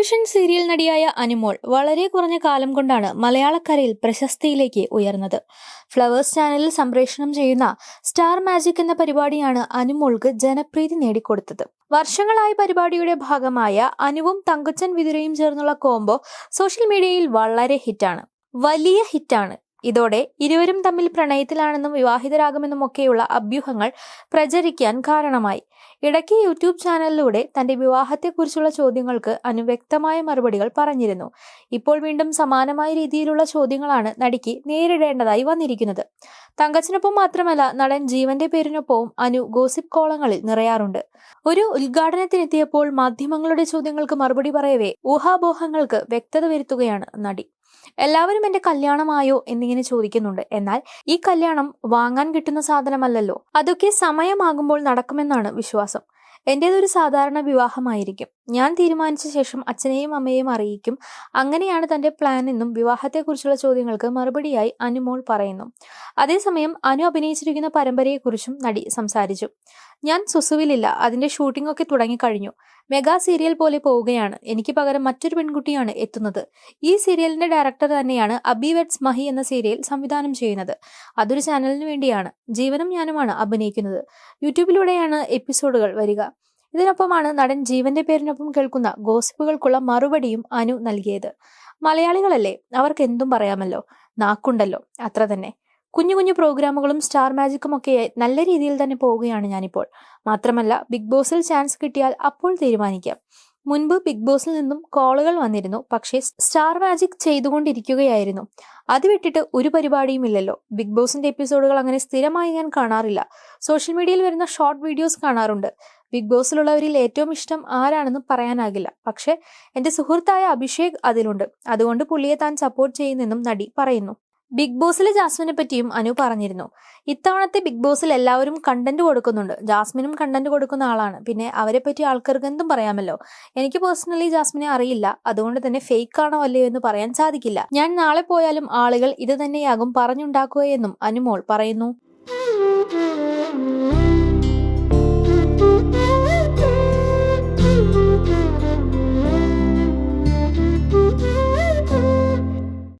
Television serial നടിയായ Anumol വളരെ കുറഞ്ഞ കാലം കൊണ്ടാണ് മലയാളക്കരയിൽ പ്രശസ്തിയിലേക്ക് ഉയർന്നത്. ഫ്ലവേഴ്സ് ചാനലിൽ സംപ്രേഷണം ചെയ്യുന്ന സ്റ്റാർ മാജിക് എന്ന പരിപാടിയാണ് അനുമോൾക്ക് ജനപ്രീതി നേടിക്കൊടുത്തത്. വർഷങ്ങളായി പരിപാടിയുടെ ഭാഗമായ അനുവും തങ്കച്ചൻ വിതുരയും ചേർന്നുള്ള കോംബോ സോഷ്യൽ മീഡിയയിൽ വളരെ ഹിറ്റാണ്. വലിയ ഹിറ്റാണ്. ഇതോടെ ഇരുവരും തമ്മിൽ പ്രണയത്തിലാണെന്നും വിവാഹിതരാകുമെന്നും ഒക്കെയുള്ള അഭ്യൂഹങ്ങൾ പ്രചരിക്കാൻ കാരണമായി. ഇടയ്ക്ക് യൂട്യൂബ് ചാനലിലൂടെ തന്റെ വിവാഹത്തെക്കുറിച്ചുള്ള ചോദ്യങ്ങൾക്ക് അനുവ്യക്തമായ മറുപടികൾ പറഞ്ഞിരുന്നു. ഇപ്പോൾ വീണ്ടും സമാനമായ രീതിയിലുള്ള ചോദ്യങ്ങളാണ് നടിക്ക് നേരിടേണ്ടതായി വന്നിരിക്കുന്നത്. തങ്കച്ചിനൊപ്പം മാത്രമല്ല നടൻ ജീവന്റെ പേരിനൊപ്പവും അനു ഗോസിപ്പ് കോളങ്ങളിൽ നിറയാറുണ്ട്. ഒരു ഉദ്ഘാടനത്തിനെത്തിയപ്പോൾ മാധ്യമങ്ങളുടെ ചോദ്യങ്ങൾക്ക് മറുപടി പറയവേ ഊഹാബോഹങ്ങൾക്ക് വ്യക്തത വരുത്തുകയാണ് നടി. എല്ലാവരും എന്റെ കല്യാണമായോ എന്നിങ്ങനെ ചോദിക്കുന്നുണ്ട്. എന്നാൽ ഈ കല്യാണം വാങ്ങാൻ കിട്ടുന്ന സാധനമല്ലല്ലോ. അതൊക്കെ സമയമാകുമ്പോൾ നടക്കുമെന്നാണ് വിശ്വാസം. എന്റേതൊരു സാധാരണ വിവാഹമായിരിക്കും. ഞാൻ തീരുമാനിച്ച ശേഷം അച്ഛനെയും അമ്മയെയും അറിയിക്കും. അങ്ങനെയാണ് തന്റെ പ്ലാൻ എന്നും വിവാഹത്തെക്കുറിച്ചുള്ള ചോദ്യങ്ങൾക്ക് മറുപടിയായി അനുമോൾ പറയുന്നു. അതേസമയം അനു അഭിനയിച്ചിരിക്കുന്ന പരമ്പരയെക്കുറിച്ചും നടി സംസാരിച്ചു. ഞാൻ സുസുവിലില്ല. അതിന്റെ ഷൂട്ടിംഗ് ഒക്കെ തുടങ്ങിക്കഴിഞ്ഞു. മെഗാ സീരിയൽ പോലെ പോവുകയാണ്. എനിക്ക് പകരം മറ്റൊരു പെൺകുട്ടിയാണ് എത്തുന്നത്. ഈ സീരിയലിന്റെ ഡയറക്ടർ തന്നെയാണ് അബി വെറ്റ്സ് മഹി എന്ന സീരിയൽ സംവിധാനം ചെയ്യുന്നത്. അതൊരു ചാനലിന് വേണ്ടിയാണ്. ജീവനും ഞാനുമാണ് അഭിനയിക്കുന്നത്. യൂട്യൂബിലൂടെയാണ് എപ്പിസോഡുകൾ വരിക. ഇതിനൊപ്പമാണ് നടൻ ജീവന്റെ പേരിനൊപ്പം കേൾക്കുന്ന ഗോസിപ്പുകൾക്കുള്ള മറുപടിയും അനു നൽകിയത്. മലയാളികളല്ലേ? അവർക്ക് എന്തും പറയാമല്ലോ? നാക്കുണ്ടല്ലോ. അത്ര തന്നെ. കുഞ്ഞു കുഞ്ഞു പ്രോഗ്രാമുകളും സ്റ്റാർ മാജിക്കും ഒക്കെ നല്ല രീതിയിൽ തന്നെ പോവുകയാണ് ഞാനിപ്പോൾ. മാത്രമല്ല ബിഗ് ബോസിൽ ചാൻസ് കിട്ടിയാൽ അപ്പോൾ തീരുമാനിക്കാം. മുൻപ് ബിഗ് ബോസിൽ നിന്നും കോളുകൾ വന്നിരുന്നു. പക്ഷേ സ്റ്റാർ മാജിക് ചെയ്തുകൊണ്ടിരിക്കുകയായിരുന്നു. അത് വിട്ടിട്ട് ഒരു പരിപാടിയും ഇല്ലല്ലോ. ബിഗ് ബോസിന്റെ എപ്പിസോഡുകൾ അങ്ങനെ സ്ഥിരമായി ഞാൻ കാണാറില്ല. സോഷ്യൽ മീഡിയയിൽ വരുന്ന ഷോർട്ട് വീഡിയോസ് കാണാറുണ്ട്. ബിഗ് ബോസിലുള്ളവരിൽ ഏറ്റവും ഇഷ്ടം ആരാണെന്ന് പറയാനാകില്ല. പക്ഷേ എന്റെ സുഹൃത്തായ അഭിഷേക് അതിലുണ്ട്. അതുകൊണ്ട് പുള്ളിയെ താൻ സപ്പോർട്ട് ചെയ്യുന്നെന്നും നടി പറയുന്നു. ബിഗ് ബോസിലെ ജാസ്മിനെ പറ്റിയും അനു പറഞ്ഞിരുന്നു. ഇത്തവണത്തെ ബിഗ് ബോസിൽ എല്ലാവരും കണ്ടന്റ് കൊടുക്കുന്നുണ്ട്. ജാസ്മിനും കണ്ടന്റ് കൊടുക്കുന്ന ആളാണ്. പിന്നെ അവരെ പറ്റി ആൾക്കാർക്ക് എന്തും പറയാമല്ലോ? എനിക്ക് പേഴ്സണലി ജാസ്മിനെ അറിയില്ല. അതുകൊണ്ട് തന്നെ ഫേക്ക് ആണോ അല്ലയോ എന്ന് പറയാൻ സാധിക്കില്ല. ഞാൻ നാളെ പോയാലും ആളുകൾ ഇത് തന്നെയാകും പറഞ്ഞുണ്ടാക്കുകയെന്നും അനുമോൾ പറയുന്നു.